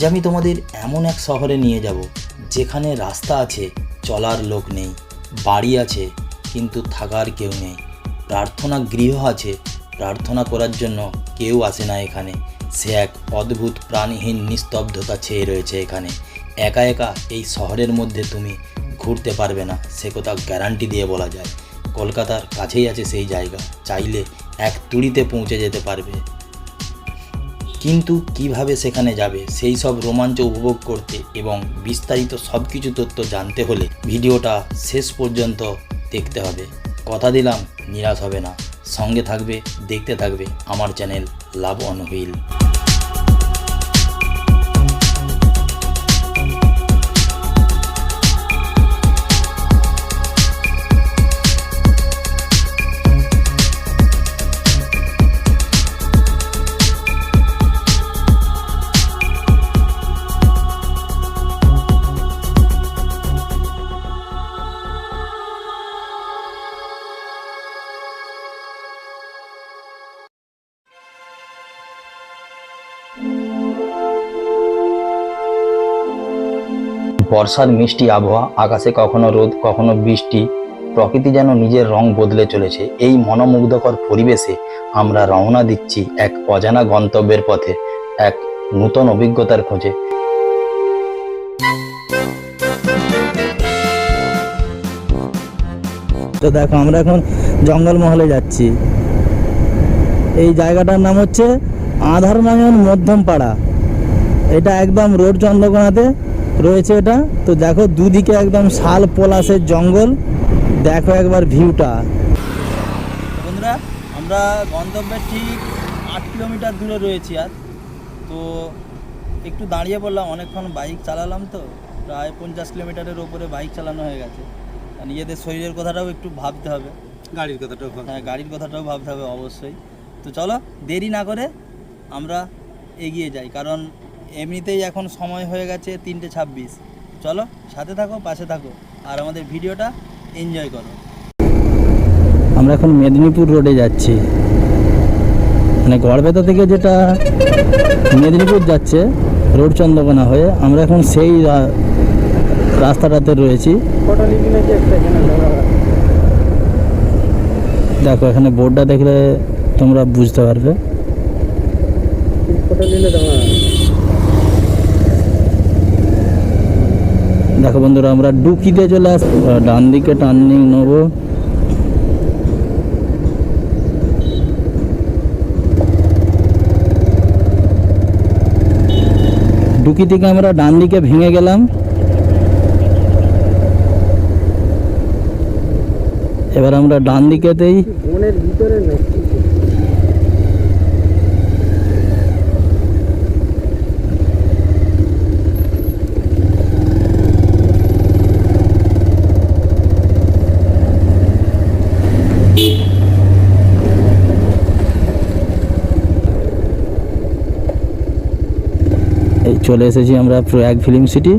আজ আমি তোমাদের এমন এক শহরে নিয়ে যাব, যেখানে রাস্তা আছে, চলার লোক নেই, বাড়ি আছে, কিন্তু থাকার কেউ নেই। প্রার্থনা গৃহ আছে, প্রার্থনা করার জন্য কেউ আসে না এখানে। সে এক অদ্ভুত প্রাণীহীন নিস্তব্ধতা ছেয়ে রয়েছে এখানে। একা একা এই শহরের মধ্যে তুমি ঘুরতে পারবে না, সে কথা গ্যারান্টি দিয়ে বলা যায়। কলকাতার কাছেই আছে সেই জায়গা, চাইলে এক তুড়িতে পৌঁছে যেতে পারবে। কিন্তু কীভাবে সেখানে যাবে, সেই সব রোমাঞ্চ উপভোগ করতে এবং বিস্তারিত সব কিছু তথ্য জানতে হলে ভিডিওটা শেষ পর্যন্ত দেখতে হবে। কথা দিলাম, নিরাশ হবে না। সঙ্গে থাকবে, দেখতে থাকবে আমার চ্যানেল লাভ অন হুইল বর্ষার মিষ্টি আবহাওয়া, আকাশে কখনো রোদ, কখনো বৃষ্টি, প্রকৃতি যেন নিজের রং বদলে চলেছে। এই মনোমুগ্ধকর পরিবেশে আমরা রওনা দিচ্ছি এক অজানা গন্তব্যের পথে, এক নূতন অভিজ্ঞতার খোঁজে। তো দেখো, আমরা এখন জঙ্গলমহলে যাচ্ছি। এই জায়গাটার নাম হচ্ছে আধার আধারনয়ন মধ্যম পাড়া এটা একদম রোড চন্দ্রকোনাতে রয়েছে এটা। তো দেখো দুদিকে একদম শাল পলাশের জঙ্গল। দেখো একবার ভিউটা। বন্ধুরা আমরা গন্তব্যের ঠিক আট কিলোমিটার দূরে রয়েছি আর তো একটু দাঁড়িয়ে পড়লাম অনেকক্ষণ বাইক চালালাম তো। প্রায় পঞ্চাশ কিলোমিটারের ওপরে বাইক চালানো হয়ে গেছে। নিজেদের শরীরের কথাটাও একটু ভাবতে হবে। গাড়ির কথাটাও হ্যাঁ গাড়ির কথাটাও ভাবতে হবে অবশ্যই। তো চলো দেরি না করে আমরা এগিয়ে যাই। কারণ এমনিতেই এখন সময় হয়ে গেছে তিনটে ছাব্বিশ। চলো, সাথে থাকো, পাশে থাকো, আর আমাদের ভিডিওটা এনজয় করো। আমরা এখন মেদিনীপুর রোডে যাচ্ছি। মানে গড়বেতা থেকে যেটা মেদিনীপুর যাচ্ছে রোড চন্দ্রকোনা হয়ে, আমরা এখন সেই রাস্তাটাতে রয়েছি। দেখো, এখানে বোর্ডটা দেখলে তোমরা বুঝতে পারবে। দেখো বন্ধুরা, আমরা ডুকিতে চলে আস ডান দিকে টার্নিং নেব। ডুকি থেকে আমরা ডান দিকে ভেঙে গেলাম। এবার আমরা ডান দিকেতেই বনের ভিতরে চলে এসেছি আমরা প্রয়াগ ফিল্ম সিটি।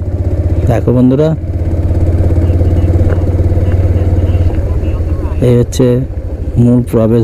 দেখো বন্ধুরা। এই হচ্ছে মূল প্রবেশ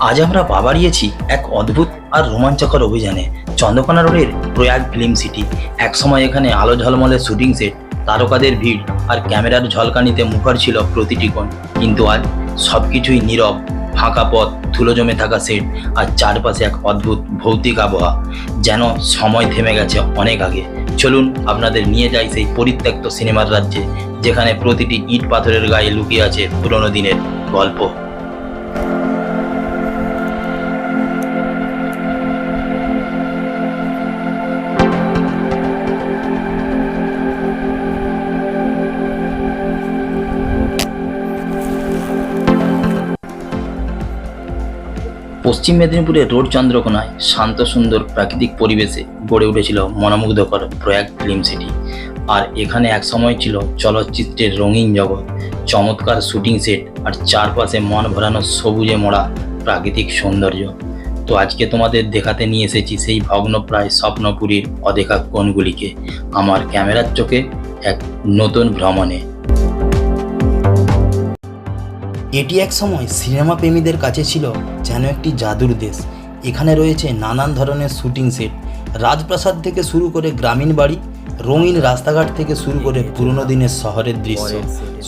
আজ আমরা পা বাড়িয়েছি এক অদ্ভুত আর রোমাঞ্চকর অভিযানে। চন্দ্রকোনা রোডের প্রয়াগ ফিল্ম সিটি। একসময় এখানে আলো ঝলমলে শুটিং সেট, তারকাদের ভিড় আর ক্যামেরার ঝলকানিতে মুখর ছিল প্রতিটি কোণ। কিন্তু আজ সবকিছুই নীরব, ফাঁকা পথ, ধুলো জমে থাকা সেট আর চারপাশে এক অদ্ভুত ভৌতিক আবহাওয়া। যেন সময় থেমে গেছে অনেক আগে। চলুন আপনাদের নিয়ে যাই সেই পরিত্যক্ত সিনেমার রাজ্যে, যেখানে প্রতিটি ইট পাথরের গায়ে লুকিয়ে আছে পুরনো দিনের গল্প। পশ্চিম মেদিনীপুরের রোড চন্দ্রকোনায় শান্ত সুন্দর প্রাকৃতিক পরিবেশে গড়ে উঠেছিল মনোমুগ্ধকর প্রয়াগ ফিল্ম সিটি। আর এখানে এক সময় ছিল চলচ্চিত্রের রঙিন জগৎ, চমৎকার শুটিং সেট আর চারপাশে মন ভরানো সবুজে মোড়া প্রাকৃতিক সৌন্দর্য। তো আজকে তোমাদের দেখাতে নিয়ে এসেছি সেই ভগ্নপ্রায় স্বপ্নপুরীর অদেখা কোণগুলিকে। আমার ক্যামেরার চোখে এক নতুন ভ্রমণে। এটি এক সময় সিনেমা প্রেমীদের কাছে ছিল যেন একটি জাদুর দেশ। এখানে রয়েছে নানান ধরনের শুটিং সেট। রাজপ্রাসাদ থেকে শুরু করে গ্রামীণ বাড়ি রঙিন রাস্তাঘাট থেকে শুরু করে পুরনো দিনের শহরের দৃশ্য।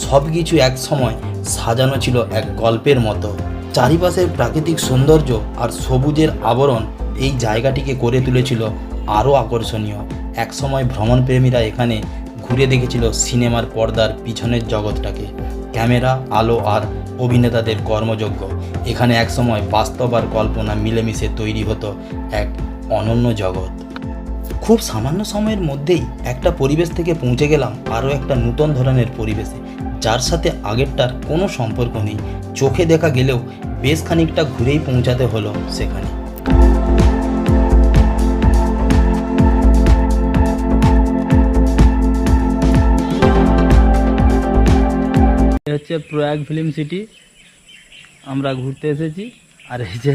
সব কিছু এক সময় সাজানো ছিল এক গল্পের মতো। চারিপাশের প্রাকৃতিক সৌন্দর্য আর সবুজের আবরণ এই জায়গাটিকে করে তুলেছিল আরও আকর্ষণীয়। একসময় ভ্রমণপ্রেমীরা এখানে ঘুরে দেখেছিল সিনেমার পর্দার পিছনের জগৎটাকে। ক্যামেরা আলো আর অভিনেতাদের কর্মযোগ্য। এখানে একসময় বাস্তব আর কল্পনা মিলেমিশে তৈরি হতো এক অনন্য জগৎ। খুব সামান্য সময়ের মধ্যেই একটা পরিবেশ থেকে পৌঁছে গেলাম আরও একটা নূতন ধরনের পরিবেশে, যার সাথে আগেরটার কোনো সম্পর্ক নেই। চোখে দেখা গেলেও বেশ খানিকটা ঘুরেই পৌঁছাতে হলো সেখানে। হচ্ছে প্রয়াগ ফিল্ম সিটি। আমরা ঘুরতে এসেছি। আর এই যে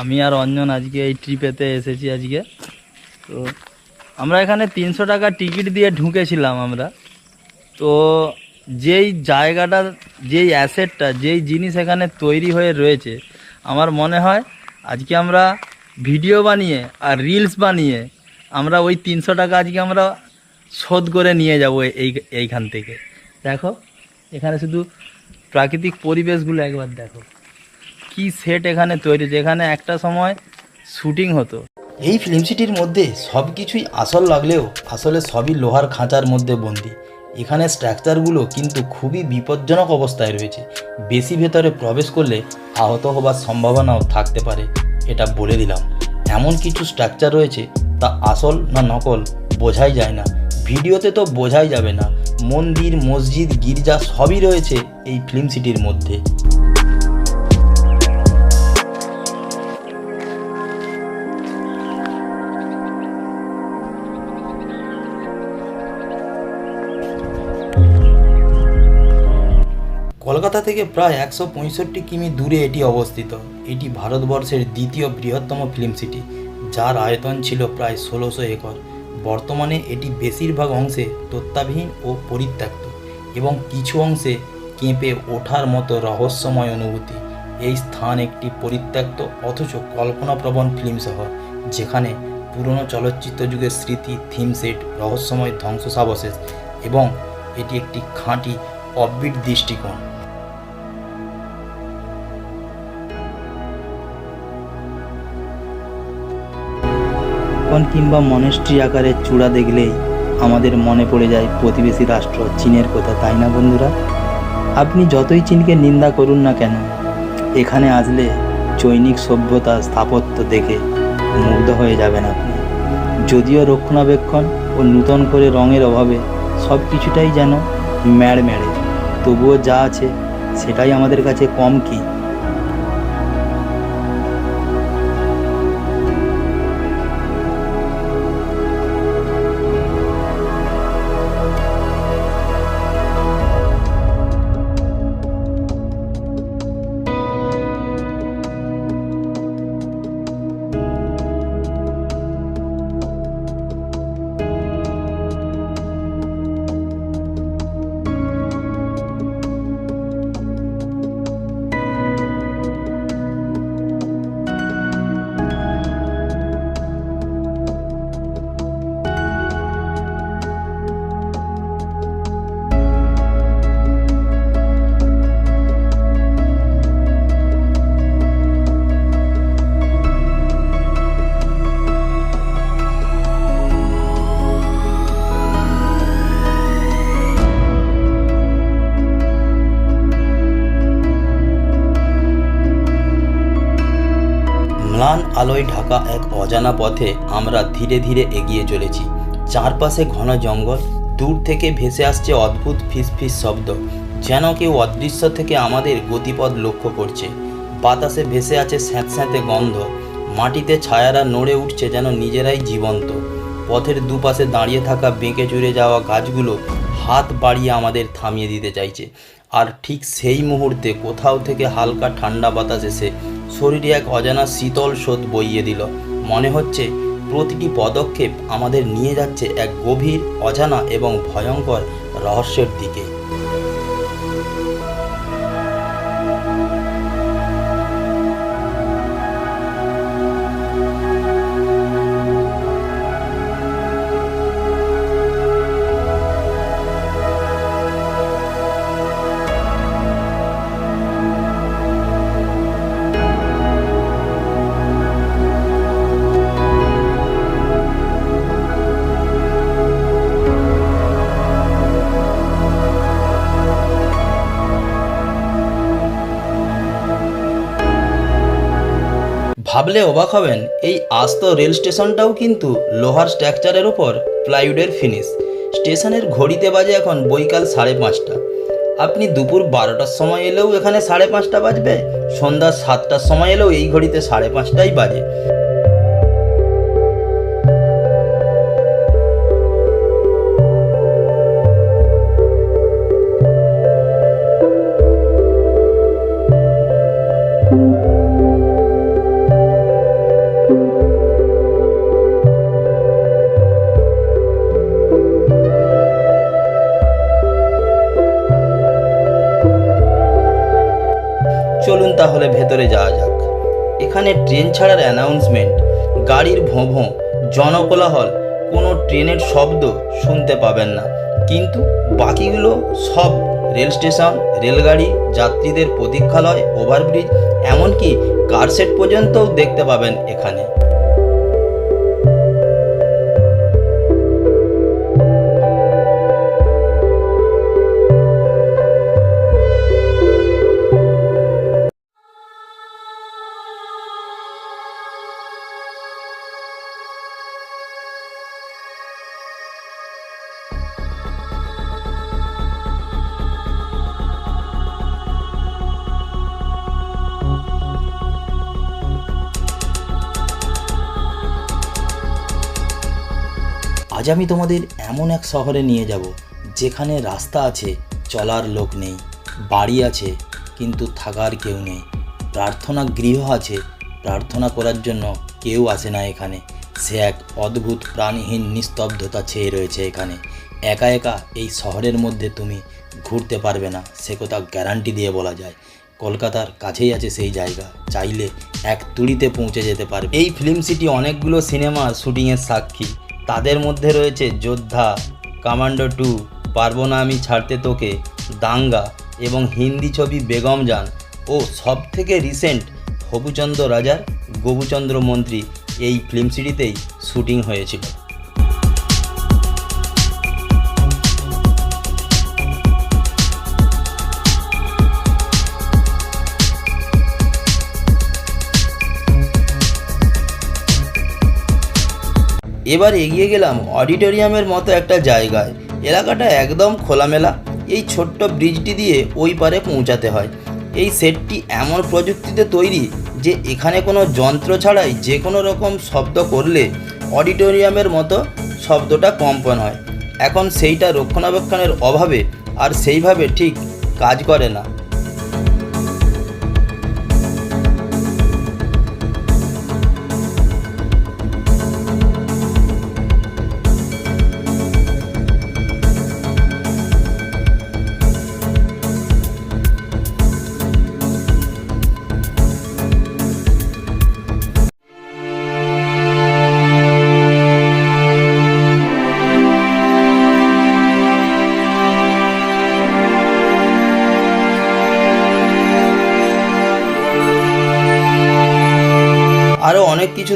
আমি আর অঞ্জন আজকে এই ট্রিপেতে এসেছি আজকে। তো আমরা এখানে তিনশো টাকা টিকিট দিয়ে ঢুকেছিলাম আমরা। তো যেই জায়গাটা, যেই অ্যাসেটটা, যেই জিনিস এখানে তৈরি হয়ে রয়েছে, আমার মনে হয় আজকে আমরা ভিডিও বানিয়ে আর রিলস বানিয়ে আমরা ওই তিনশো টাকা আজকে আমরা শোধ করে নিয়ে যাব এই, এইখান থেকে। দেখো এখানে শুধু প্রাকৃতিক পরিবেশগুলো একবার দেখো। কি সেট এখানে তৈরি, যেখানে একটা সময় শুটিং হতো। এই ফিল্ম সিটির মধ্যে সব কিছুই আসল লাগলেও আসলে সবই লোহার খাঁচার মধ্যে বন্দি। এখানে স্ট্রাকচারগুলো কিন্তু খুবই বিপজ্জনক অবস্থায় রয়েছে। বেশি ভেতরে প্রবেশ করলে আহত হবার সম্ভাবনাও থাকতে পারে, এটা বলে দিলাম। এমন কিছু স্ট্রাকচার রয়েছে তা আসল না নকল, বোঝাই যায় না। ভিডিওতে তো বোঝাই যাবে না। মন্দির, মসজিদ, গির্জা সবই রয়েছে এই ফিল্ম সিটির মধ্যে। কলকাতা থেকে প্রায় একশো পঁয়ষট্টি কিমি দূরে এটি অবস্থিত। এটি ভারতবর্ষের দ্বিতীয় বৃহত্তম ফিল্ম সিটি, যার আয়তন ছিল প্রায় ষোলোশো একর। বর্তমানে এটি বেশিরভাগ অংশে তত্ত্বাবিহীন ও পরিত্যক্ত এবং কিছু অংশে কেঁপে ওঠার মতো রহস্যময় অনুভূতি। এই স্থান একটি পরিত্যক্ত অথচ কল্পনাপ্রবণ ফিল্ম শহর, যেখানে পুরনো চলচ্চিত্র যুগের স্মৃতি, থিম সেট, রহস্যময় ধ্বংসাবশেষ এবং এটি একটি খাঁটি অববিট দৃষ্টিকোণ। কোন কিংবা মনেস্ট্রি আকারের চূড়া দেখলেই আমাদের মনে পড়ে যায় প্রতিবেশী রাষ্ট্র চীনের কথা, তাই না বন্ধুরা? আপনি যতই চীনকে নিন্দা করুন না কেন, এখানে আসলে চৈনিক সভ্যতা স্থাপত্য দেখে মুগ্ধ হয়ে যাবেন আপনি। যদিও রক্ষণাবেক্ষণ ও নূতন করে রঙের অভাবে সব কিছুটাই যেন ম্যাড় ম্যাড়ে, তবুও যা আছে সেটাই আমাদের কাছে কম কি? আলোয় ঢাকা এক অজানা পথে আমরা ধীরে ধীরে এগিয়ে চলেছি। চারপাশে ঘন জঙ্গল, দূর থেকে ভেসে আসছে অদ্ভুত ফিসফিস শব্দ, যেন কেউ অদৃশ্য থেকে আমাদের গতিপথ লক্ষ্য করছে। বাতাসে ভেসে আছে স্যাঁতস্যাঁতে গন্ধ, মাটিতে ছায়ারা নড়ে উঠছে যেন নিজেরাই জীবন্ত। পথের দুপাশে দাঁড়িয়ে থাকা বেঁকে চুরে যাওয়া গাছগুলো হাত বাড়িয়ে আমাদের থামিয়ে দিতে চাইছে। আর ঠিক সেই মুহূর্তে কোথাও থেকে হালকা ঠান্ডা বাতাস এসে শরীরে এক অজানা শীতল স্রোত বইয়ে দিল। মনে হচ্ছে প্রতিটি পদক্ষেপ আমাদের নিয়ে যাচ্ছে এক গভীর, অজানা এবং ভয়ঙ্কর রহস্যের দিকে। ভাবলে অবাক হবেন, এই আস্ত রেল স্টেশনটাও কিন্তু লোহার স্ট্রাকচারের ওপর প্লাইউডের ফিনিশ। স্টেশনের ঘড়িতে বাজে এখন বৈকাল সাড়ে পাঁচটা। আপনি দুপুর বারোটার সময় এলেও এখানে সাড়ে পাঁচটা বাজবে, সন্ধ্যা সাতটার সময় এলেও এই ঘড়িতে সাড়ে পাঁচটাই বাজে। তাহলে ভেতরে যাওয়া যাক। এখানে ট্রেন ছাড়ার অ্যানাউন্সমেন্ট গাড়ির ভোঁ ভোঁ জনকোলাহল, কোনো ট্রেনের শব্দ শুনতে পাবেন না। কিন্তু বাকিগুলো সব রেল স্টেশন, রেলগাড়ি, যাত্রীদের প্রতীক্ষালয়, ওভারব্রিজ, এমনকি কারসেট পর্যন্তও দেখতে পাবেন এখানে। আমি তোমাদের এমন এক শহরে নিয়ে যাব, যেখানে রাস্তা আছে, চলার লোক নেই, বাড়ি আছে, কিন্তু থাকার কেউ নেই। প্রার্থনা গৃহ আছে, প্রার্থনা করার জন্য কেউ আসে না এখানে। সে এক অদ্ভুত প্রাণহীন নিস্তব্ধতা ছেয়ে রয়েছে এখানে। একা একা এই শহরের মধ্যে তুমি ঘুরতে পারবে না, সে কথা গ্যারান্টি দিয়ে বলা যায়। কলকাতার কাছেই আছে সেই জায়গা, চাইলে এক তুড়িতে পৌঁছে যেতে পারবে। এই ফিল্ম সিটি অনেকগুলো সিনেমার শুটিংয়ের সাক্ষী। তাদের মধ্যে রয়েছে যোদ্ধা, কামান্ডো টু, পারব না আমি ছাড়তে তোকে, দাঙ্গা এবং হিন্দি ছবি বেগম যান ও সব থেকে রিসেন্ট হবুচন্দ্র রাজার, গবুচন্দ্র মন্ত্রী এই ফিল্ম সিটিতেই শুটিং হয়েছিল। এবার এগিয়ে গেলাম অডিটোরিয়ামের মতো একটা জায়গায়। এলাকাটা একদম খোলামেলা। এই ছোট্ট ব্রিজটি দিয়ে ওই পারে পৌঁছাতে হয়। এই সেটটি এমন প্রযুক্তিতে তৈরি যে এখানে কোনো যন্ত্র ছাড়াই যে কোনো রকম শব্দ করলে অডিটোরিয়ামের মতো শব্দটা কম্পন হয়। এখন সেইটা রক্ষণাবেক্ষণের অভাবে আর সেইভাবে ঠিক কাজ করে না।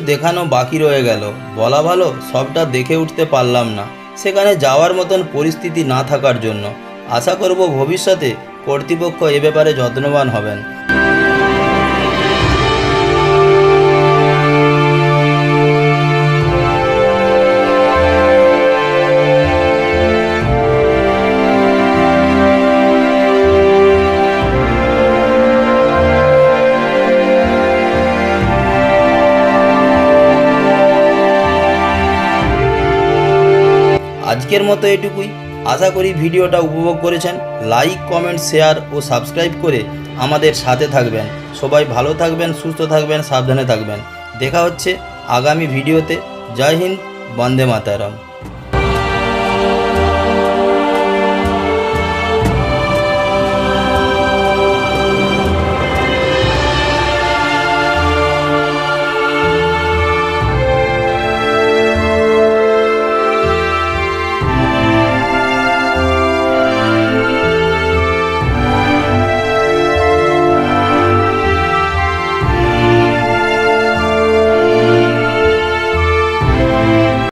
দেখানো বাকি রয়ে গেল। বলা ভালো, সবটা দেখে উঠতে পারলাম না। সেখানে যাওয়ার মতন পরিস্থিতি না থাকার জন্য। আশা করব ভবিষ্যতে কর্তৃপক্ষ এ ব্যাপারে যত্নবান হবেন। আজকের মতো এটুকুই। আশা করি ভিডিওটা উপভোগ করেছেন। লাইক কমেন্ট শেয়ার ও সাবস্ক্রাইব করে আমাদের সাথে থাকবেন। সবাই ভালো থাকবেন, সুস্থ থাকবেন, সাবধানে থাকবেন। দেখা হচ্ছে আগামী ভিডিওতে। জয় হিন্দ, বন্দে মাতারাম।